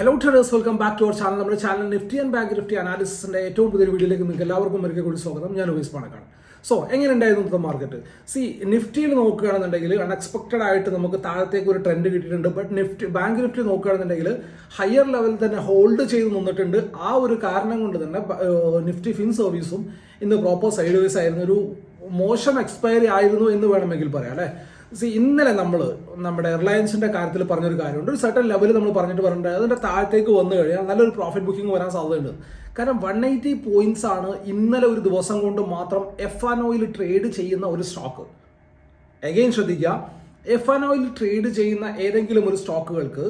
Hello traders welcome back to our channel നമ്മുടെ channel Nifty and bank Nifty അനാലിസിന്റെ ഏറ്റവും പുതിയ വീഡിയോയിലേക്ക് നിങ്ങൾക്ക് എല്ലാവർക്കും ഒരിക്കൽ കൂടി സ്വാഗതം. ഞാൻ ഉപയോഗിച്ച് പണക്കാണ് സോ എങ്ങനെ ഉണ്ടായിരുന്നു ഇന്നത്തെ മാർക്കറ്റ് സി നിഫ്റ്റിയിൽ നോക്കുകയാണെന്നുണ്ടെങ്കിൽ അൺഎക്സ്പെക്റ്റഡ് ആയിട്ട് നമുക്ക് താഴത്തേക്ക് ഒരു ട്രെൻഡ് കിട്ടിയിട്ടുണ്ട്. ബട്ട് നിഫ്റ്റി ബാങ്ക് നിഫ്റ്റി നോക്കുകയാണെന്നുണ്ടെങ്കിൽ ഹയർ ലെവലിൽ തന്നെ ഹോൾഡ് ചെയ്ത് നിന്നിട്ടുണ്ട്. ആ ഒരു കാരണം കൊണ്ട് തന്നെ നിഫ്റ്റി ഫിൻ സർവീസും ഇന്ന് പ്രോപ്പർ സൈഡ് വൈസ് ആയിരുന്നു. ഒരു മോശം എക്സ്പയറി ആയിരുന്നു എന്ന് വേണമെങ്കിൽ പറയാം അല്ലേ? സി ഇന്നലെ നമ്മൾ നമ്മുടെ റിലയൻസിന്റെ കാര്യത്തിൽ പറഞ്ഞൊരു കാര്യമുണ്ട്. ഒരു സർട്ടൻ ലെവൽ നമ്മൾ പറഞ്ഞിട്ട് പറഞ്ഞിട്ട് അതിന്റെ താഴത്തേക്ക് വന്നു കഴിഞ്ഞാൽ നല്ലൊരു പ്രോഫിറ്റ് ബുക്കിംഗ് വരാൻ സാധ്യതയുണ്ട്. കാരണം വൺ എയ്റ്റി പോയിന്റ്സ് ആണ് ഇന്നലെ ഒരു ദിവസം കൊണ്ട് മാത്രം എഫ് ആൻ ഓയിൽ ട്രേഡ് ചെയ്യുന്ന ഒരു സ്റ്റോക്ക് എഗെയിൻ ശ്രദ്ധിക്കുക. എഫ് ആൻ ഓയിൽ ട്രേഡ് ചെയ്യുന്ന ഏതെങ്കിലും ഒരു സ്റ്റോക്കുകൾക്ക്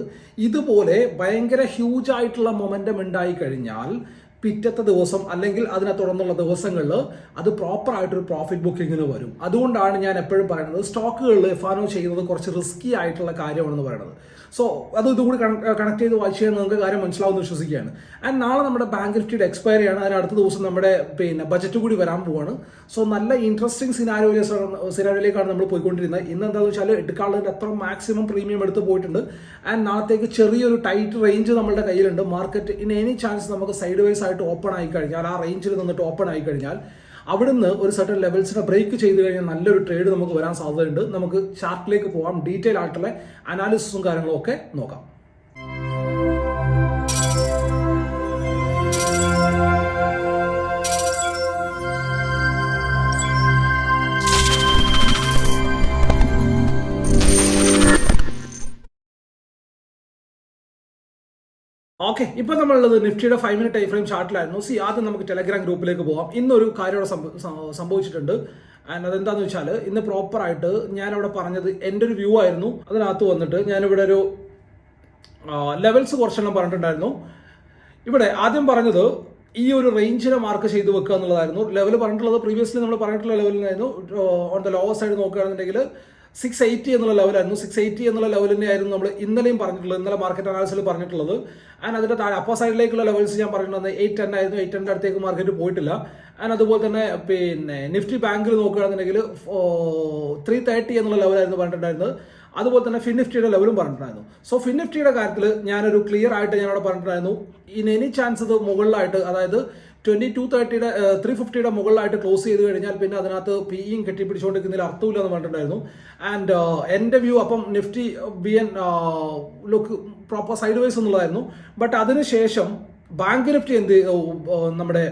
ഇതുപോലെ ഭയങ്കര ഹ്യൂജ് ആയിട്ടുള്ള മൊമെന്റം ഉണ്ടായി കഴിഞ്ഞാൽ പിറ്റത്തെ ദിവസം അല്ലെങ്കിൽ അതിനെ തുടർന്നുള്ള ദിവസങ്ങളിൽ അത് പ്രോപ്പർ ആയിട്ടൊരു പ്രോഫിറ്റ് ബുക്കിങ്ങിന് വരും. അതുകൊണ്ടാണ് ഞാൻ എപ്പോഴും പറയുന്നത് സ്റ്റോക്കുകളിൽ എഫ് ആൻ ഒ ചെയ്യുന്നത് കുറച്ച് റിസ്കി ആയിട്ടുള്ള കാര്യമാണെന്ന് പറയുന്നത്. സോ അത് ഇതുകൂടി കണക്ട് ചെയ്ത് വായിച്ചു കഴിഞ്ഞാൽ നിങ്ങൾക്ക് കാര്യം മനസ്സിലാവുമെന്ന് വിശ്വസിക്കുകയാണ്. ആൻഡ് നാളെ നമ്മുടെ ബാങ്ക് നിഫ്റ്റിയുടെ എക്സ്പയറി ആണ്. അതിന് അടുത്ത ദിവസം നമ്മുടെ പിന്നെ ബജറ്റ് കൂടി വരാൻ പോവാണ്. സോ നല്ല ഇൻട്രസ്റ്റിംഗ് സിനാരിയോ സിനാരിയോയിലേക്കാണ് നമ്മൾ പോയിക്കൊണ്ടിരുന്നത്. ഇന്ന് എന്താണെന്ന് വെച്ചാൽ എടുക്കാനുള്ളതിന്റെ അത്ര മാക്സിമം പ്രീമിയം എടുത്ത് പോയിട്ടുണ്ട്. ആൻഡ് നാളത്തേക്ക് ചെറിയൊരു ടൈറ്റ് റേഞ്ച് നമ്മുടെ കയ്യിലുണ്ട്. മാർക്കറ്റ് ഇൻ എനി ചാൻസ് നമുക്ക് സൈഡ് വൈസ് ആയിട്ട് ഓപ്പൺ ആയി കഴിഞ്ഞാൽ ആ റേഞ്ചിൽ നിന്നിട്ട് ഓപ്പൺ ആയി കഴിഞ്ഞാൽ അവിടുന്ന് ഒരു സർട്ടൺ ലെവൽസിനെ ബ്രേക്ക് ചെയ്ത് കഴിഞ്ഞാൽ നല്ലൊരു ട്രേഡ് നമുക്ക് വരാൻ സാധ്യതയുണ്ട്. നമുക്ക് ചാർട്ടിലേക്ക് പോകാം ഡീറ്റെയിൽ ആയിട്ടുള്ള അനാലിസിസും കാര്യങ്ങളും ഒക്കെ നോക്കാം. ഓക്കെ ഇപ്പൊ നമ്മളുള്ളത് നിഫ്റ്റിയുടെ ഫൈവ് മിനിറ്റ് ടൈം ഫ്രെയിം ചാർട്ടിലായിരുന്നു സി ആദ്യം നമുക്ക് ടെലഗ്രാം ഗ്രൂപ്പിലേക്ക് പോകാം ഇന്നൊരു കാര്യം സംഭവിച്ചിട്ടുണ്ട്. ആൻഡ് അതെന്താന്ന് വെച്ചാൽ ഇന്ന് പ്രോപ്പർ ആയിട്ട് ഞാൻ അവിടെ പറഞ്ഞത് എന്റെ ഒരു വ്യൂ ആയിരുന്നു. അതിനകത്ത് വന്നിട്ട് ഞാനിവിടെ ഒരു ലെവൽസ് കുറച്ചെണ്ണം പറഞ്ഞിട്ടുണ്ടായിരുന്നു. ഇവിടെ ആദ്യം പറഞ്ഞത് ഈ ഒരു റേഞ്ചിനെ മാർക്ക് ചെയ്ത് വെക്കുക എന്നുള്ളതായിരുന്നു ലെവൽ പറഞ്ഞിട്ടുള്ളത് പ്രീവിയസ്ലി നമ്മൾ പറഞ്ഞിട്ടുള്ള ലെവലിനായിരുന്നു ഓൺ ദ ലോവർ സൈഡ് നോക്കുകയാണെന്നുണ്ടെങ്കിൽ സിക്സ് എയ്റ്റി എന്നുള്ള ലെവലായിരുന്നു സിക്സ് എയ്റ്റി എന്നുള്ള ലെവൽ തന്നെയായിരുന്നു നമ്മൾ ഇന്നലെയും പറഞ്ഞിട്ടുള്ളത് ഇന്നലെ മാർക്കറ്റ് അനാലിസിൽ പറഞ്ഞിട്ടുള്ളത്. ആൻഡ് അതിന്റെ താഴെ അപ്പോ സൈഡിലേക്കുള്ള ലെവൽസ് ഞാൻ പറഞ്ഞിട്ടുള്ളത് എയ്റ്റ് ടെൻ ആയിരുന്നു. എയ്റ്റ് ടെന്റെ അടുത്തേക്ക് മാർക്കറ്റ് പോയിട്ടില്ല. ആൻഡ് അതുപോലെ തന്നെ പിന്നെ നിഫ്റ്റി ബാങ്കിൽ നോക്കുകയാണെന്നുണ്ടെങ്കിൽ ത്രീ തേർട്ടി എന്നുള്ള ലെവലായിരുന്നു പറഞ്ഞിട്ടുണ്ടായിരുന്നത്. അതുപോലെ തന്നെ ഫിൻ നിഫ്റ്റിയുടെ ലെവലും പറഞ്ഞിട്ടുണ്ടായിരുന്നു. സോ ഫിൻ നിഫ്റ്റിയുടെ കാര്യത്തിൽ ഞാനൊരു ക്ലിയർ ആയിട്ട് ഞാനവിടെ പറഞ്ഞിട്ടുണ്ടായിരുന്നു. ഇൻ എനി ചാൻസ് ഇത് മുകളിലായിട്ട് അതായത് ട്വന്റി ടു തേർട്ടിയുടെ ത്രീ ഫിഫ്റ്റിയുടെ മുകളിലായിട്ട് ക്ലോസ് ചെയ്ത് കഴിഞ്ഞാൽ പിന്നെ അതിനകത്ത് പി ഇയും കെട്ടിപ്പിടിച്ചുകൊണ്ടിരിക്കുന്നതിൽ അർത്ഥമില്ല എന്ന് പറഞ്ഞിട്ടുണ്ടായിരുന്നു. ആൻഡ് എന്റെ വ്യൂ അപ്പം Nifty B N look proper side wise എന്നുള്ളതായിരുന്നു. ബട്ട് അതിനുശേഷം ബാങ്ക് നിഫ്റ്റി എന്ത് നമ്മുടെ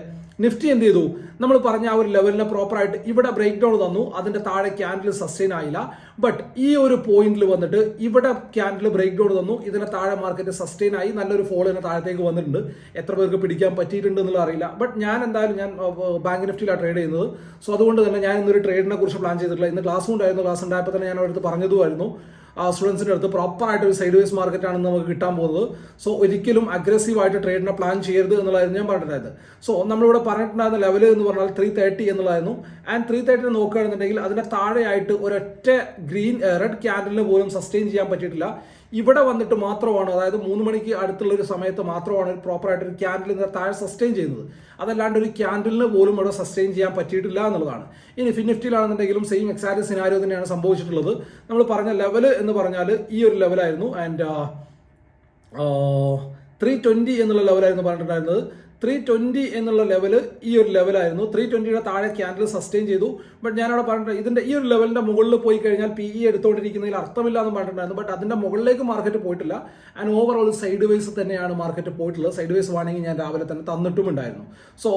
നിഫ്റ്റി എന്ത് ചെയ്തു? നമ്മൾ പറഞ്ഞ ആ ഒരു ലെവലിനെ പ്രോപ്പറായിട്ട് ഇവിടെ ബ്രേക്ക് ഡൗൺ തന്നു. അതിന്റെ താഴെ ക്യാൻഡിൽ സസ്റ്റെയിൻ ആയില്ല. ബട്ട് ഈ ഒരു പോയിന്റിൽ വന്നിട്ട് ഇവിടെ ക്യാൻഡിൽ ബ്രേക്ക് ഡൗൺ തന്നു. ഇതിനെ താഴെ മാർക്കറ്റ് സസ്റ്റെയിൻ ആയി. നല്ലൊരു ഫോൾ ഇതിന് താഴത്തേക്ക് വന്നിട്ടുണ്ട്. എത്ര പേർക്ക് പിടിക്കാൻ പറ്റിയിട്ടുണ്ട് എന്നുള്ള അറിയില്ല. ബട്ട് ഞാൻ എന്തായാലും ഞാൻ ബാങ്ക് നിഫ്റ്റിയിലാണ് ട്രേഡ് ചെയ്യുന്നത്. സോ അതുകൊണ്ട് തന്നെ ഞാൻ ഇന്നൊരു ട്രേഡിനെ കുറിച്ച് പ്ലാൻ ചെയ്തിട്ടില്ല. ഇന്ന് ക്ലാസ് ഉണ്ടായിരുന്നു ക്ലാസ് ഉണ്ടായപ്പോൾ തന്നെ ഞാൻ അവരടുത്ത് പറഞ്ഞതുമായിരുന്നു. ആ സ്റ്റുഡൻസിന്റെ അടുത്ത് പ്രോപ്പറായിട്ട് ഒരു സൈഡ് വേസ് മാർക്കറ്റാണ് നമുക്ക് കിട്ടാൻ പോകുന്നത്. സോ ഒരിക്കലും അഗ്രസീവായിട്ട് ട്രേഡിനെ പ്ലാൻ ചെയ്യരുത് എന്നുള്ളതായിരുന്നു ഞാൻ പറഞ്ഞിട്ടുണ്ടായത് സോ നമ്മളിവിടെ പറഞ്ഞിട്ടുണ്ടായിരുന്ന ലെവൽ എന്ന് പറഞ്ഞാൽ ത്രീ തേർട്ടി എന്നുള്ളതായിരുന്നു. ആൻഡ് ത്രീ തേർട്ടി നോക്കുകയാണെന്നുണ്ടെങ്കിൽ അതിന്റെ താഴെയായിട്ട് ഒരൊറ്റ ഗ്രീൻ റെഡ് ക്യാൻഡലിന് പോലും സസ്റ്റെയിൻ ചെയ്യാൻ പറ്റിയിട്ടില്ല. ഇവിടെ വന്നിട്ട് മാത്രമാണ് അതായത് മൂന്ന് മണിക്ക് അടുത്തുള്ള ഒരു സമയത്ത് മാത്രമാണ് പ്രോപ്പറായിട്ട് ഒരു ക്യാൻഡിൽ താഴെ സസ്റ്റെയിൻ ചെയ്യുന്നത്. അതല്ലാണ്ട് ഒരു ക്യാൻഡിലിന് പോലും ഇവിടെ സസ്റ്റെയിൻ ചെയ്യാൻ പറ്റിയിട്ടില്ല എന്നുള്ളതാണ്. ഇനി ഫിനിഫ്റ്റിയിലാണെന്നുണ്ടെങ്കിലും സെയിം എക്സാക്ട് സിനാരിയോ തന്നെയാണ് സംഭവിച്ചിട്ടുള്ളത്. നമ്മൾ പറഞ്ഞ ലെവൽ എന്ന് പറഞ്ഞാൽ ഈ ഒരു ലെവലായിരുന്നു ആൻഡ് ത്രീ ട്വന്റി എന്നുള്ള ലെവലായിരുന്നു പറഞ്ഞിട്ടുണ്ടായിരുന്നത്. ത്രീ ട്വന്റി എന്നുള്ള ലെവൽ ഈ ഒരു ലെവലായിരുന്നു ത്രീ ട്വന്റിയുടെ താഴെ ക്യാൻഡിൽ സസ്റ്റെയിൻ ചെയ്തു. ബട്ട് ഞാനവിടെ പറഞ്ഞിട്ട് ഇതിന്റെ ഈ ഒരു ലെവലിന്റെ മുകളിൽ പോയി കഴിഞ്ഞാൽ പി ഇ എടുത്തുകൊണ്ടിരിക്കുന്നതിൽ അർത്ഥമില്ല എന്ന് പറഞ്ഞിട്ടുണ്ടായിരുന്നു. ബട്ട് അതിന്റെ മുകളിലേക്ക് മാർക്കറ്റ് പോയിട്ടില്ല. ആൻഡ് ഓവറോൾ സൈഡ് വൈസ് തന്നെയാണ് മാർക്കറ്റ് പോയിട്ടുള്ളത്. സൈഡ് വൈസ് വാണിംഗ് ഞാൻ രാവിലെ തന്നെ തന്നിട്ടുമുണ്ടായിരുന്നു. സോ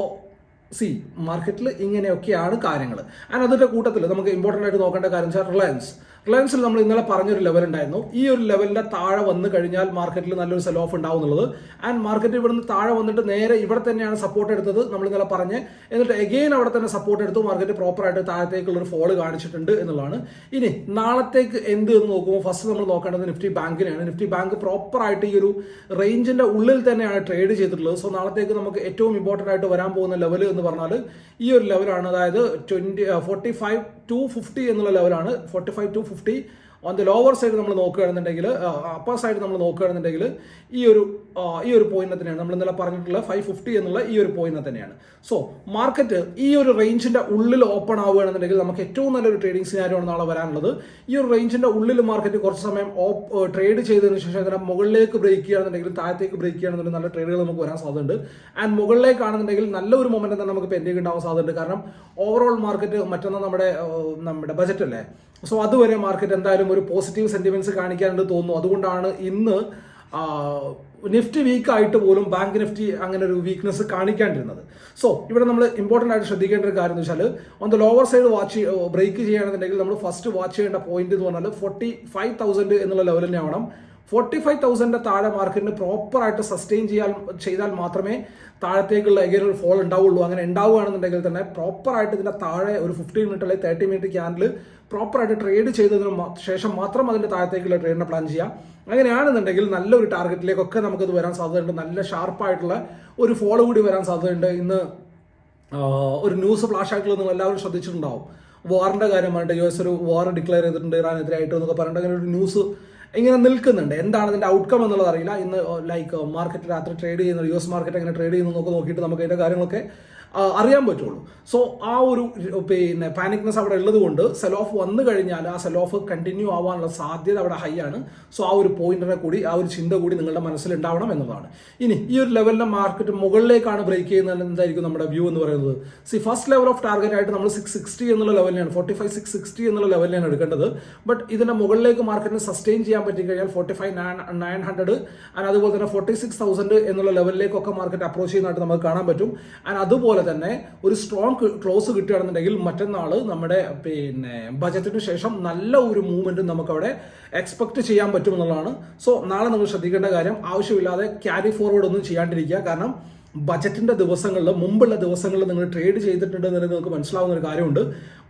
സി മാർക്കറ്റിൽ ഇങ്ങനെയൊക്കെയാണ് കാര്യങ്ങൾ ആൻഡ് അതിന്റെ കൂട്ടത്തിൽ നമുക്ക് ഇമ്പോർട്ടന്റ് ആയിട്ട് നോക്കേണ്ട കാര്യം വെച്ചാൽ റിലയൻസ് റിലയൻസിൽ നമ്മൾ ഇന്നലെ പറഞ്ഞൊരു ലെവൽ ഉണ്ടായിരുന്നു. ഈ ഒരു ലെവലിന്റെ താഴെ വന്നു കഴിഞ്ഞാൽ മാർക്കറ്റിൽ നല്ലൊരു സെൽ ഓഫ് ഉണ്ടാവും എന്നുള്ളത്. ആൻഡ് മാർക്കറ്റ് ഇവിടുന്ന് താഴെ വന്നിട്ട് നേരെ ഇവിടെ തന്നെയാണ് സപ്പോർട്ട് എടുത്തത് നമ്മൾ ഇന്നലെ പറഞ്ഞ്. എന്നിട്ട് എഗെയിൻ അവിടെ തന്നെ സപ്പോർട്ട് എടുത്തു. മാർക്കറ്റ് പ്രോപ്പർ ആയിട്ട് താഴത്തേക്കുള്ള ഒരു ഫോൾ കാണിച്ചിട്ടുണ്ട് എന്നുള്ളതാണ്. ഇനി നാളത്തേക്ക് എന്ത് എന്ന് നോക്കുമ്പോൾ ഫസ്റ്റ് നമ്മൾ നോക്കേണ്ടത് നിഫ്റ്റി ബാങ്കിനെയാണ് നിഫ്റ്റി ബാങ്ക് പ്രോപ്പർ ആയിട്ട് ഈ ഒരു റേഞ്ചിന്റെ ഉള്ളിൽ തന്നെയാണ് ട്രേഡ് ചെയ്തിട്ടുള്ളത്. സോ നാളത്തേക്ക് നമുക്ക് ഏറ്റവും ഇമ്പോർട്ടന്റ് ആയിട്ട് വരാൻ പോകുന്ന ലെവൽ എന്ന് പറഞ്ഞാൽ ഈ ഒരു ലെവലാണ് അതായത് twenty forty five to fifty എന്നുള്ള ലെവലാണ് forty five to fifty on the lower side നമ്മൾ നോക്കുകയാണെന്നുണ്ടെങ്കിൽ അപ്പർ സൈഡ് നമ്മൾ നോക്കുകയാണെന്നുണ്ടെങ്കിൽ ഈ ഒരു ഈ ഒരു പോയിന്റ് തന്നെയാണ് നമ്മൾ ഇന്നലെ പറഞ്ഞിട്ടുള്ള ഫൈവ് ഫിഫ്റ്റി എന്നുള്ള ഈ ഒരു പോയിന്റ് തന്നെയാണ്. സോ മാർക്കറ്റ് ഈ ഒരു റേഞ്ചിന്റെ ഉള്ളിൽ ഓപ്പൺ ആവുകയാണെന്നുണ്ടെങ്കിൽ നമുക്ക് ഏറ്റവും നല്ലൊരു ട്രേഡിംഗ് സിനാരിയാണ് നാളെ വരാനുള്ളത്. ഈ ഒരു റേഞ്ചിന്റെ ഉള്ളിൽ മാർക്കറ്റ് കുറച്ച് സമയം ട്രേഡ് ചെയ്തതിനു ശേഷം അതിനെ മുകളിലേക്ക് ബ്രേക്ക് ചെയ്യുകയാണെന്നുണ്ടെങ്കിൽ താഴത്തേക്ക് ബ്രേക്ക് ചെയ്യുകയാണെന്നുണ്ടെങ്കിൽ നല്ല ട്രേഡുകൾ നമുക്ക് വരാൻ സാധ്യതയുണ്ട്. ആൻഡ് മുകളിലേക്കാണെന്നുണ്ടെങ്കിൽ നല്ലൊരു മൊമെന്റ് തന്നെ നമുക്ക് പെൻഡിങ് ഉണ്ടാവാൻ സാധ്യതയുണ്ട്. കാരണം ഓവറോൾ മാർക്കറ്റ് മറ്റൊന്ന് നമ്മുടെ നമ്മുടെ ബജറ്റ് അല്ലേ? സോ അതുവരെ മാർക്കറ്റ് എന്തായാലും ഒരു പോസിറ്റീവ് സെന്റിമെന്റ്സ് കാണിക്കാനുണ്ട് തോന്നുന്നു. അതുകൊണ്ടാണ് ഇന്ന് നിഫ്റ്റി വീക്ക് ആയിട്ട് പോലും ബാങ്ക് നിഫ്റ്റി അങ്ങനെ ഒരു വീക്ക്നെസ് കാണിക്കാണ്ടിരുന്നത്. സോ ഇവിടെ നമ്മൾ ഇമ്പോർട്ടന്റ് ആയിട്ട് ശ്രദ്ധിക്കേണ്ട ഒരു കാര്യം എന്ന് വെച്ചാൽ on the lower side watch break ചെയ്യുകയാണെന്നുണ്ടെങ്കിൽ നമ്മൾ ഫസ്റ്റ് വാച്ച് ചെയ്യേണ്ട പോയിന്റ് എന്ന് പറഞ്ഞാൽ ഫോർട്ടി ഫൈവ് തൗസൻഡ് എന്നുള്ള ലെവൽ തന്നെ ആവണം ഫോർട്ടി ഫൈവ് തൗസൻഡിന്റെ താഴെ മാർക്കറ്റിന് പ്രോപ്പറായിട്ട് സസ്റ്റെയിൻ ചെയ്യാൻ ചെയ്താൽ മാത്രമേ താഴത്തേക്കുള്ള എഗൈൻ ഒരു ഫോൾ ഉണ്ടാവുള്ളൂ. അങ്ങനെ ഉണ്ടാവുകയാണെന്നുണ്ടെങ്കിൽ തന്നെ പ്രോപ്പറായിട്ട് ഇതിന്റെ താഴെ ഒരു ഫിഫ്റ്റീൻ മിനിറ്റ് അല്ലെങ്കിൽ തേർട്ടി മിനിറ്റ് ക്യാൻഡിൽ പ്രോപ്പർ ആയിട്ട് ട്രേഡ് ചെയ്തതിന് ശേഷം മാത്രം അതിന്റെ താഴത്തേക്കുള്ള ട്രേഡിനെ പ്ലാൻ ചെയ്യാം. അങ്ങനെയാണെന്നുണ്ടെങ്കിൽ നല്ലൊരു ടാർഗറ്റിലേക്കൊക്കെ നമുക്കത് വരാൻ സാധ്യതയുണ്ട്. നല്ല ഷാർപ്പായിട്ടുള്ള ഒരു ഫോളോ കൂടി വരാൻ സാധ്യതയുണ്ട്. ഇന്ന് ഒരു ന്യൂസ് ഫ്ലാഷ് ആയിട്ടുള്ള നിങ്ങൾ എല്ലാവരും ശ്രദ്ധിച്ചിട്ടുണ്ടാവും. വാറിന്റെ കാര്യം പറഞ്ഞിട്ട് യു എസ് ഒരു വാർ ഡിക്ലെയർ ചെയ്തിട്ടുണ്ട് ഇറാനെതിരായിട്ട് എന്നൊക്കെ പറഞ്ഞിട്ട് അങ്ങനെ ഒരു ന്യൂസ് ഇങ്ങനെ നിൽക്കുന്നുണ്ട്. എന്താണ് അതിന്റെ ഔട്ട്കം എന്നുള്ളത് അറിയില്ല. ഇന്ന് ലൈക്ക് മാർക്കറ്റ് രാത്രി ട്രേഡ് ചെയ്യുന്ന യു എസ് മാർക്കറ്റ് എങ്ങനെ ട്രേഡ് ചെയ്യുന്നു എന്നൊക്കെ നോക്കിയിട്ട് നമുക്ക് അതിന്റെ കാര്യങ്ങളൊക്കെ അറിയാൻ പറ്റുള്ളൂ. സോ ആ ഒരു പിന്നെ പാനിക്നെസ് അവിടെ ഉള്ളത് കൊണ്ട് സെൽ ഓഫ് വന്നു കഴിഞ്ഞാൽ ആ സെൽ ഓഫ് കണ്ടിന്യൂ ആവാനുള്ള സാധ്യത അവിടെ ഹൈ ആണ്. സോ ആ ഒരു പോയിന്റിനെ കൂടി ആ ഒരു ചിന്ത കൂടി നിങ്ങളുടെ മനസ്സിൽ ഉണ്ടാവണം എന്നതാണ് ഇനി ഈ ഒരു ലെവലിലെ മാർക്കറ്റ് മുകളിലേക്കാണ് ബ്രേക്ക് ചെയ്യുന്നത് എന്തായിരിക്കും നമ്മുടെ വ്യൂ എന്ന് പറയുന്നത്? See first level of target ആയിട്ട് നമ്മൾ സിക്സ് സിക്സ്റ്റി എന്നുള്ള ലെവലിലാണ് ഫോർട്ടി ഫൈവ് സിക്സ് സിക്സ്റ്റി എന്നുള്ള ലെവലിലാണ് എടുക്കേണ്ടത്. ബട്ട് ഇതിന്റെ മുകളിലേക്ക് മാർക്കറ്റിന് സസ്റ്റെയിൻ ചെയ്യാൻ പറ്റി കഴിഞ്ഞാൽ forty five nine hundred and അതുപോലെ തന്നെ ഫോർട്ടി സിക്സ് തൗസൻഡ് എന്നുള്ള ലെവലിലേക്കൊക്കെ മാർക്കറ്റ് അപ്രോച്ച് ചെയ്യുന്നതായിട്ട് നമുക്ക് കാണാൻ പറ്റും. ആൻഡ് അതുപോലെ തന്നെ ഒരു സ്ട്രോങ് ക്ലോസ് കിട്ടുകയാണെന്നുണ്ടെങ്കിൽ മറ്റന്നാൾ നമ്മുടെ പിന്നെ ബജറ്റിന് ശേഷം നല്ല ഒരു മൂവ്മെന്റ് നമുക്ക് അവിടെ എക്സ്പെക്ട് ചെയ്യാൻ പറ്റുമെന്നുള്ളതാണ്. സോ നാളെ നമ്മൾ ശ്രദ്ധിക്കേണ്ട കാര്യം ആവശ്യമില്ലാതെ ക്യാരി ഫോർവേഡ് ഒന്നും ചെയ്യാണ്ടിരിക്കുക. കാരണം ബജറ്റിന്റെ ദിവസങ്ങളിൽ മുമ്പുള്ള ദിവസങ്ങളിൽ നിങ്ങൾ ട്രേഡ് ചെയ്തിട്ടുണ്ട് എന്ന് നിങ്ങൾക്ക് മനസ്സിലാവുന്ന ഒരു കാര്യമുണ്ട്.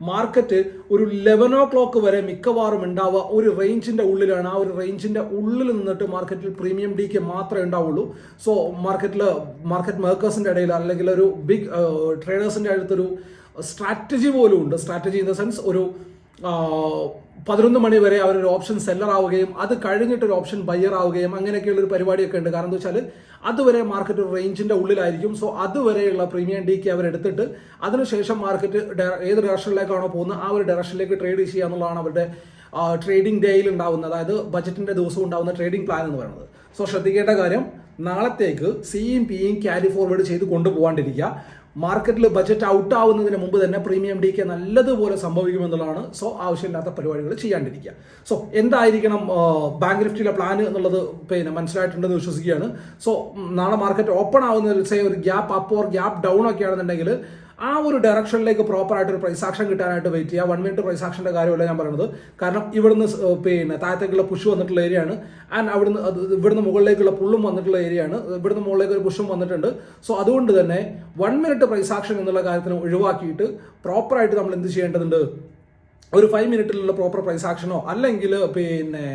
മാർക്കറ്റ് ഒരു ലെവൻ ഓ ക്ലോക്ക് വരെ മിക്കവാറും ഉണ്ടാവുക ഒരു റേഞ്ചിന്റെ ഉള്ളിലാണ്. ആ ഒരു റേഞ്ചിന്റെ ഉള്ളിൽ നിന്നിട്ട് മാർക്കറ്റിൽ പ്രീമിയം ഡിക്ക് മാത്രമേ ഉണ്ടാവുള്ളൂ. സോ മാർക്കറ്റിൽ മാർക്കറ്റ് മേക്കേഴ്സിന്റെ ഇടയിൽ അല്ലെങ്കിൽ ഒരു ബിഗ് ട്രേഡേഴ്സിന്റെ അടുത്തൊരു സ്ട്രാറ്റജി പോലും ഉണ്ട്. സ്ട്രാറ്റജി ഇൻ ദ സെൻസ് ഒരു പതിനൊന്ന് മണി വരെ അവരൊരു ഓപ്ഷൻ സെല്ലർ ആവുകയും അത് കഴിഞ്ഞിട്ട് ഒരു ഓപ്ഷൻ ബയർ ആവുകയും അങ്ങനെയൊക്കെയുള്ള ഒരു പരിപാടിയൊക്കെ ഉണ്ട്. കാരണം എന്താ വെച്ചാൽ അതുവരെ മാർക്കറ്റ് ഒരു റേഞ്ചിന്റെ ഉള്ളിലായിരിക്കും. സോ അതുവരെയുള്ള പ്രീമിയം ഡി അവർ എടുത്തിട്ട് അതിനുശേഷം മാർക്കറ്റ് ഏത് ഡയറക്ഷനിലേക്കാണോ പോകുന്നത് ആ ഒരു ഡയറക്ഷനിലേക്ക് ട്രേഡ് ചെയ്യുക എന്നുള്ളതാണ് അവരുടെ ട്രേഡിംഗ് ഡേയിൽ ഉണ്ടാവുന്നത്. അതായത് ബജറ്റിന്റെ ദിവസം ഉണ്ടാവുന്ന ട്രേഡിംഗ് പ്ലാൻ എന്ന് പറയുന്നത്. സോ ശ്രദ്ധിക്കേണ്ട കാര്യം നാളത്തേക്ക് സിയും പിയും ക്യാരി ഫോർവേഡ് ചെയ്ത് കൊണ്ടുപോകാണ്ടിരിക്കുക. മാർക്കറ്റിൽ ബജറ്റ് ഔട്ട് ആവുന്നതിന് മുമ്പ് തന്നെ പ്രീമിയം ഡി കെ നല്ലതുപോലെ സംഭവിക്കുമെന്നുള്ളതാണ് സോ ആവശ്യമില്ലാത്ത പരിപാടികൾ ചെയ്യാണ്ടിരിക്കുക. സോ എന്തായിരിക്കണം ബാങ്ക് നിഫ്റ്റിയിലെ പ്ലാൻ എന്നുള്ളത് പിന്നെ മനസ്സിലായിട്ടുണ്ടെന്ന് വിശ്വസിക്കുകയാണ്. സോ നാളെ മാർക്കറ്റ് ഓപ്പൺ ആവുന്ന ഒരു gap up or gap down ഒക്കെ ആണെന്നുണ്ടെങ്കിൽ ആ ഒരു ഡയറക്ഷനിലേക്ക് പ്രോപ്പർ ആയിട്ട് ഒരു പ്രൈസ് ആക്ഷൻ കിട്ടാനായിട്ട് വെയിറ്റ് ചെയ്യുക വൺ മിനിറ്റ് പ്രൈസ് ആക്ഷന്റെ കാര്യമല്ല ഞാൻ പറയുന്നത്. കാരണം ഇവിടുന്ന് പിന്നെ താഴത്തേക്കുള്ള പുഷ് വന്നിട്ടുള്ള ഏരിയയാണ് ആൻഡ് അവിടുന്ന് ഇവിടുന്ന് മുകളിലേക്കുള്ള പുള്ളും വന്നിട്ടുള്ള ഏരിയയാണ് ഇവിടുന്ന് മുകളിലേക്ക് ഒരു പുഷും വന്നിട്ടുണ്ട്. സോ അതുകൊണ്ട് തന്നെ വൺ മിനിറ്റ് പ്രൈസ് ആക്ഷൻ എന്നുള്ള കാര്യത്തിന് ഒഴിവാക്കിയിട്ട് പ്രോപ്പറായിട്ട് നമ്മൾ എന്ത് ചെയ്യേണ്ടതുണ്ട്? ഒരു ഫൈവ് മിനിറ്റിലുള്ള പ്രോപ്പർ പ്രൈസ് ആക്ഷനോ അല്ലെങ്കിൽ പിന്നെ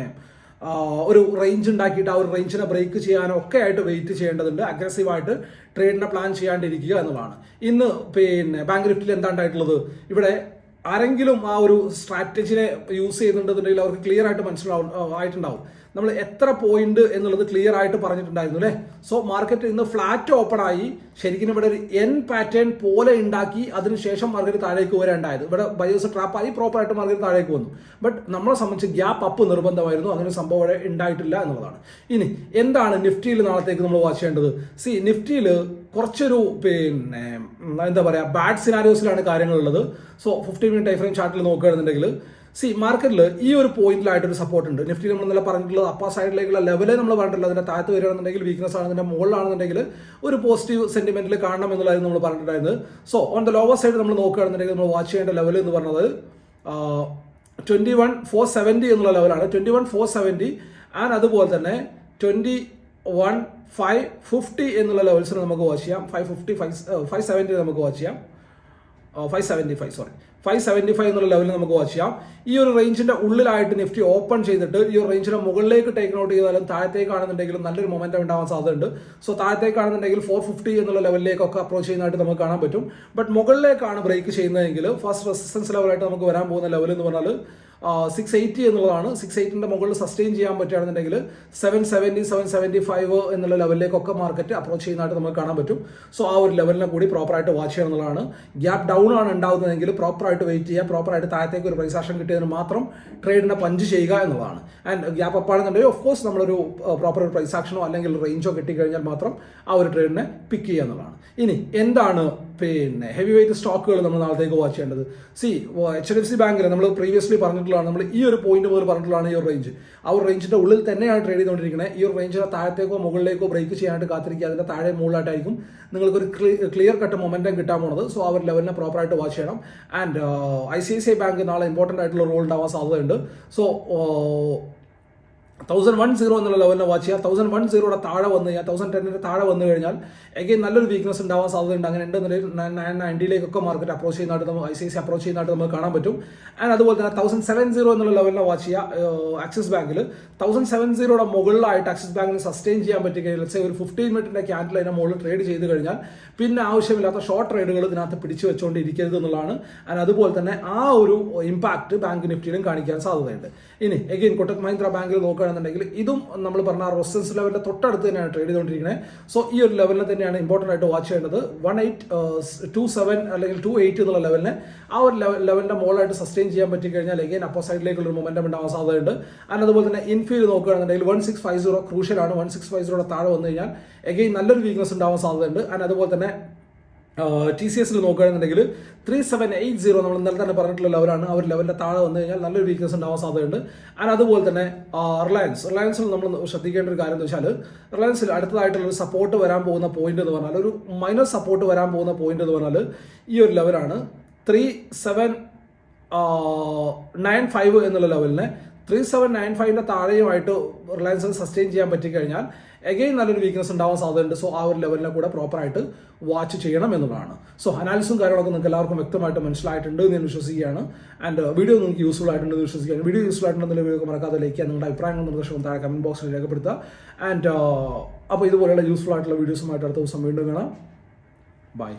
ഒരു റേഞ്ച് ഉണ്ടാക്കിയിട്ട് ആ ഒരു റേഞ്ചിനെ ബ്രേക്ക് ചെയ്യാനോ ഒക്കെ ആയിട്ട് വെയിറ്റ് ചെയ്യേണ്ടതുണ്ട്. അഗ്രസീവായിട്ട് ട്രേഡിനെ പ്ലാൻ ചെയ്യാണ്ടിരിക്കുക എന്നതാണ് ഇന്ന് പിന്നെ ബാങ്ക് നിഫ്റ്റിയിൽ എന്താണ്ടായിട്ടുള്ളത്? ഇവിടെ ആരെങ്കിലും ആ ഒരു സ്ട്രാറ്റജിനെ യൂസ് ചെയ്യുന്നുണ്ടെന്നുണ്ടെങ്കിൽ അവർക്ക് ക്ലിയർ ആയിട്ട് മനസ്സിലാവും ആയിട്ടുണ്ടാവും. നമ്മൾ എത്ര പോയിന്റ് എന്നുള്ളത് ക്ലിയർ ആയിട്ട് പറഞ്ഞിട്ടുണ്ടായിരുന്നു അല്ലേ? സോ മാർക്കറ്റ് ഇന്ന് ഫ്ലാറ്റ് ഓപ്പൺ ആയി. ശരിക്കും ഇവിടെ ഒരു എൻ പാറ്റേൺ പോലെ ഉണ്ടാക്കി അതിനുശേഷം മാർക്കറ്റ് താഴേക്ക് വരേണ്ടായത്. ഇവിടെ ബയോസ് പ്രോപ്പർ ആയിട്ട് മാർക്കറ്റ് താഴേക്ക് വന്നു. ബട്ട് നമ്മളെ സംബന്ധിച്ച് ഗ്യാപ്പ് അപ്പ് നിർബന്ധമായിരുന്നു. അങ്ങനെ സംഭവം ഇവിടെ ഉണ്ടായിട്ടില്ല എന്നുള്ളതാണ്. ഇനി എന്താണ് നിഫ്റ്റിയിൽ നാളത്തേക്ക് നമ്മൾ വാച്ച് ചെയ്യേണ്ടത്? സി നിഫ്റ്റിയിൽ കുറച്ചൊരു പിന്നെ എന്താ പറയുക ബാഡ് സിനാരിയോസിലാണ് കാര്യങ്ങളുള്ളത്. സോ ഫിഫ്റ്റി മിനിറ്റ് ടൈം ചാർട്ടിൽ നോക്കുകയാണെന്നുണ്ടെങ്കിൽ സി മാർക്കറ്റിൽ ഈ ഒരു പോയിന്റിലായിട്ട് ഒരു സപ്പോർട്ട് ഉണ്ട്. നിഫ്റ്റി നമ്മൾ ഇന്നലെ പറഞ്ഞിട്ടുള്ളത് അപ്പ സൈഡിലേക്കുള്ള ലെവലേ നമ്മൾ പറഞ്ഞിട്ടുള്ളത് അതിന്റെ താഴത്ത് വരികയാണെന്നുണ്ടെങ്കിൽ വീക്ക്നസ് ആണ് അതിന്റെ മുകളിലാണെന്നുണ്ടെങ്കിൽ ഒരു പോസിറ്റീവ് സെന്റിമെന്റിൽ കാണണം എന്നുള്ളതായിരുന്നു നമ്മൾ പറഞ്ഞിട്ടുണ്ടായിരുന്നത്. So on the lower side നമ്മൾ നോക്കുകയാണെന്നുണ്ടെങ്കിൽ നമ്മൾ വാച്ച് ചെയ്യേണ്ട ലെവൽ എന്ന് പറഞ്ഞത് ട്വന്റി വൺ ഫോർ സെവന്റി എന്നുള്ള ലെവലാണ് twenty one four seventy and അതുപോലെ തന്നെ ട്വന്റി വൺ ഫൈവ് ഫിഫ്റ്റി എന്നുള്ള ലെവൽസിന് നമുക്ക് വാച്ച് ചെയ്യാം. Five fifty five five seventy നമുക്ക് വാച്ച് ചെയ്യാം. Five seventy five sorry five seventy five എന്നുള്ള ലെവലിൽ നമുക്ക് വാച്ച് ചെയ്യാം. ഈ ഒരു റേഞ്ചിന്റെ ഉള്ളിലായിട്ട് നിഫ്റ്റി ഓപ്പൺ ചെയ്തിട്ട് ഈ ഒരു റേഞ്ചിന്റെ മുകളിലേക്ക് ടേക്ക് ഔട്ട് ചെയ്താലും താഴത്തേക്കാണെന്നുണ്ടെങ്കിലും നല്ലൊരു മൊമെന്റം ഉണ്ടാവാൻ സാധ്യതയുണ്ട്. സോ താഴത്തേക്കാണെന്നുണ്ടെങ്കിൽ ഫോർ ഫിഫ്റ്റി എന്നുള്ള ലെവലിലേക്കൊക്കെ അപ്രോച്ച് ചെയ്യുന്നതായിട്ട് നമുക്ക് കാണാൻ പറ്റും. ബട്ട് മുകളിലേക്കാണ് ബ്രേക്ക് ചെയ്യുന്നതെങ്കിൽ ഫസ്റ്റ് റെസിസ്റ്റൻസ് ലെവലായിട്ട് നമുക്ക് വരാൻ പോകുന്ന ലെവൽ എന്ന് പറഞ്ഞാൽ സിക്സ് എയ്റ്റി എന്നുള്ളതാണ്. സിക്സ് എയ്റ്റിന്റെ മുകളിൽ സസ്റ്റെയിൻ ചെയ്യാൻ പറ്റുകയാണെന്നുണ്ടെങ്കിൽ seven seventy seven seventy five എന്നുള്ള ലെവലിലേക്കൊക്കെ മാർക്കറ്റ് അപ്രോച്ച് ചെയ്യുന്നതായിട്ട് നമുക്ക് കാണാൻ പറ്റും. സോ ആ ഒരു ലെവലിനെ കൂടി പ്രോപ്പറായിട്ട് വാച്ച് ചെയ്യുക എന്നുള്ളതാണ്. ഗ്യാപ്പ് ഡൗൺ ആണ് ഉണ്ടാകുന്നതെങ്കിൽ പ്രോപ്പറായിട്ട് വെയിറ്റ് ചെയ്യുക പ്രോപ്പറായിട്ട് താഴത്തേക്ക് ഒരു പ്രൈസ് ആക്ഷൻ കിട്ടിയതിന് മാത്രം ട്രേഡിനെ പഞ്ച് ചെയ്യുക എന്നുള്ളതാണ്. ആൻഡ് ഗ്യാപ്പ് അപ്പ് ആണെന്നുണ്ടെങ്കിൽ ഓഫ് കോഴ്സ് നമ്മളൊരു പ്രോപ്പർ ഒരു പ്രൈസ് ആക്ഷനോ അല്ലെങ്കിൽ റേഞ്ചോ കിട്ടിക്കഴിഞ്ഞാൽ മാത്രം ആ ഒരു ട്രേഡിനെ പിക്ക് ചെയ്യുക എന്നുള്ളതാണ്. ഇനി എന്താണ് പിന്നെ ഹെവി വെയിറ്റ് സ്റ്റോക്കുകൾ നമ്മൾ നാളത്തേക്ക് വാച്ച് ചെയ്യേണ്ടത്? See H D F C ബാങ്കിൽ നമ്മൾ പ്രീവിയസ്ലി പറഞ്ഞിട്ടുള്ളതാണ്. നമ്മൾ ഈ ഒരു പോയിന്റ് മുതൽ പറഞ്ഞിട്ടുള്ളതാണ് ഈ ഒരു റേഞ്ച് ആ ഒരു റേഞ്ചിന്റെ ഉള്ളിൽ തന്നെയാണ് ട്രേഡ് ചെയ്തുകൊണ്ടിരിക്കുന്നത്. ഈ ഒരു റേഞ്ചിന്റെ താഴത്തേക്കോ മുകളിലേക്കോ ബ്രേക്ക് ചെയ്യാനായിട്ട് കാത്തിരിക്കുക. അതിന്റെ താഴെ മുകളിലായിട്ടായിരിക്കും നിങ്ങൾക്ക് ഒരു ക്ലിയർ കട്ട് മൊമെന്റം കിട്ടാൻ പോണത്. സോ ആ ഒരു ലെവലിനെ പ്രോപ്പറായിട്ട് വാച്ച് ചെയ്യണം. And I C I C I bank നാളെ ഇമ്പോർട്ടന്റ് ആയിട്ടുള്ള റോൾ ഉണ്ടാവാൻ സാധ്യതയുണ്ട്. സോ തൗസൻഡ് വൺ സീറോ എന്നുള്ള ലെവലിനെ വാച്ച് ചെയ്യുക. തൗസൻഡ് വൺ സീറോയുടെ താഴെ വന്നു കഴിഞ്ഞാൽ തൗസൻഡ് ടെന്നിന്റെ താഴെ വന്നു കഴിഞ്ഞാൽ എഗെയിൻ നല്ലൊരു വീക്ക്നസ് ഉണ്ടാവാൻ സാധ്യതയുണ്ട്. അങ്ങനെ ഉണ്ട് നിലയിൽ നയൻ നയന്റിയിലേക്കൊക്കെ മാർക്കറ്റ് അപ്രോച്ച് ചെയ്യുന്നതായിട്ട് നമുക്ക് ഐ സി സി അപ്രോച്ച് ചെയ്യുന്നതായിട്ട് നമുക്ക് കാണാൻ പറ്റും. ആൻഡ് അതുപോലെ തന്നെ തൗസൻഡ് സെവൻ സീറോ എന്നുള്ള ലെവലിനെ വാച്ച് ചെയ്യുക. ആക്സിസ് ബാങ്കിൽ തൗസൻഡ് സെവൻ സീറോയുടെ മുകളിലായിട്ട് ആക്സിസ് ബാങ്കിന് സസ്റ്റെയിൻ ചെയ്യാൻ പറ്റി കഴിഞ്ഞാൽ ഒരു ഫിഫ്റ്റീൻ മിനിറ്റിന്റെ ക്യാൻഡിൽ അതിന്റെ മുകളിൽ ട്രേഡ് ചെയ്ത് കഴിഞ്ഞാൽ പിന്നെ ആവശ്യമില്ലാത്ത ഷോർട്ട് ട്രേഡുകൾ ഇതിനകത്ത് പിടിച്ചു വെച്ചുകൊണ്ട് ഇരിക്കരുത് എന്നുള്ളതാണ്. ആൻഡ് അതുപോലെ തന്നെ ആ ഒരു ഇമ്പാക്ട് ബാങ്ക് നിഫ്റ്റിയിലും കാണിക്കാൻ സാധ്യതയുണ്ട്. ഇനി എഗെയിൻ കൊട്ടക് മഹീന്ദ്ര ബാങ്കിൽ നോക്കുകയാണെന്നുണ്ടെങ്കിൽ ഇതും നമ്മൾ പറഞ്ഞ റെസിസ്റ്റൻസ് ലെവലിന്റെ തൊട്ടടുത്ത് തന്നെയാണ് ട്രേഡ് ചെയ്തുകൊണ്ടിരിക്കുന്നത്. സോ ഈ ഒരു ലെവലിനെ തന്നെയാണ് ഇമ്പോർട്ടന്റ് ആയിട്ട് വാച്ച് ചെയ്യേണ്ടത്. വൺ എയ്റ്റ് ടു സെവൻ അല്ലെങ്കിൽ ടു എയ്റ്റ് എന്നുള്ള ലെവലിനെ ആ ഒരു ലെവലിന്റെ മോളായിട്ട് സസ്റ്റെയിൻ ചെയ്യാൻ പറ്റി കഴിഞ്ഞാൽ എഗെയിൻ അപ്പോ സൈഡിലേക്കുള്ള ഒരു മൊമെന്റം ഉണ്ടാവാൻ സാധ്യതയുണ്ട് ആൻഡ് അതുപോലെ തന്നെ ഇൻഫീൽ നോക്കുകയാണെന്നുണ്ടെങ്കിൽ വൺ സിക്സ് ഫൈവ് സീറോ ക്രൂഷ്യലാണ് വൺ സിക്സ് ഫൈവ് സീറോയുടെ താഴെ വന്നു കഴിഞ്ഞാൽ എഗെയിൻ നല്ലൊരു വീക്ക്നെസ് ഉണ്ടാവാൻ സാധ്യതയുണ്ട് ആൻഡ് അതുപോലെ തന്നെ ടി സി എസിൽ നോക്കുകയാണെന്നുണ്ടെങ്കിൽ ത്രീ സെവൻ എയ്റ്റ് സീറോ നമ്മൾ ഇന്നലെ തന്നെ പറഞ്ഞിട്ടുള്ള ലെവലാണ് ആ ഒരു ലെവലിന്റെ താഴെ വന്നു കഴിഞ്ഞാൽ നല്ലൊരു വീക്ക്നസ് ഉണ്ടാവാൻ സാധ്യതയുണ്ട്. ആൻഡ് അതുപോലെ തന്നെ റിലയൻസ് റിലയൻസിൽ നമ്മൾ ശ്രദ്ധിക്കേണ്ട ഒരു കാര്യം എന്ന് വെച്ചാൽ റിലയൻസിൽ അടുത്തതായിട്ടുള്ള ഒരു സപ്പോർട്ട് വരാൻ പോകുന്ന പോയിന്റ് എന്ന് പറഞ്ഞാൽ ഒരു മൈനസ് സപ്പോർട്ട് വരാൻ പോകുന്ന പോയിന്റ് എന്ന് പറഞ്ഞാൽ ഈ ഒരു ലെവലാണ് ത്രീ സെവൻ നയൻ ഫൈവ് എന്നുള്ള ലെവലിനെ ത്രീ സെവൻ നയൻ ഫൈവിന്റെ താഴെയുമായിട്ട് റിലയൻസിന് സസ്റ്റെയിൻ ചെയ്യാൻ പറ്റിക്കഴിഞ്ഞാൽ എഗെയിൻ നല്ലൊരു വീക്ക്നസ് ഉണ്ടാവാൻ സാധ്യതയുണ്ട്. സോ ആ ഒരു ലെവലിനെ കൂടെ പ്രോപ്പറായിട്ട് വാച്ച് ചെയ്യണം എന്നുള്ളതാണ്. സോ അനാലിസും കാര്യങ്ങളൊക്കെ നിങ്ങൾക്ക് എല്ലാവർക്കും വ്യക്തമായിട്ട് മനസ്സിലായിട്ടുണ്ട് എന്ന് ഞാൻ വിശ്വസിക്കുകയാണ്. ആൻഡ് വീഡിയോ നിങ്ങൾക്ക് യൂസ്ഫുൾ ആയിട്ടുണ്ട് വിശ്വസിക്കുകയാണ്. വീഡിയോ യൂസ്ഫുൾ ആയിട്ടുണ്ടെന്ന് വീഡിയോ മറക്കാതെ ലൈക്ക് ചെയ്യാൻ നിങ്ങളുടെ അഭിപ്രായങ്ങളും നിർദ്ദേശവും താഴെ കമന്റ് ബോക്സിൽ രേഖപ്പെടുത്തുക. ആൻഡ് അപ്പോൾ ഇതുപോലെയുള്ള യൂസ്ഫുൾ ആയിട്ടുള്ള വീഡിയോസുമായിട്ട് അടുത്ത ദിവസം വീണ്ടും കാണാം. ബൈ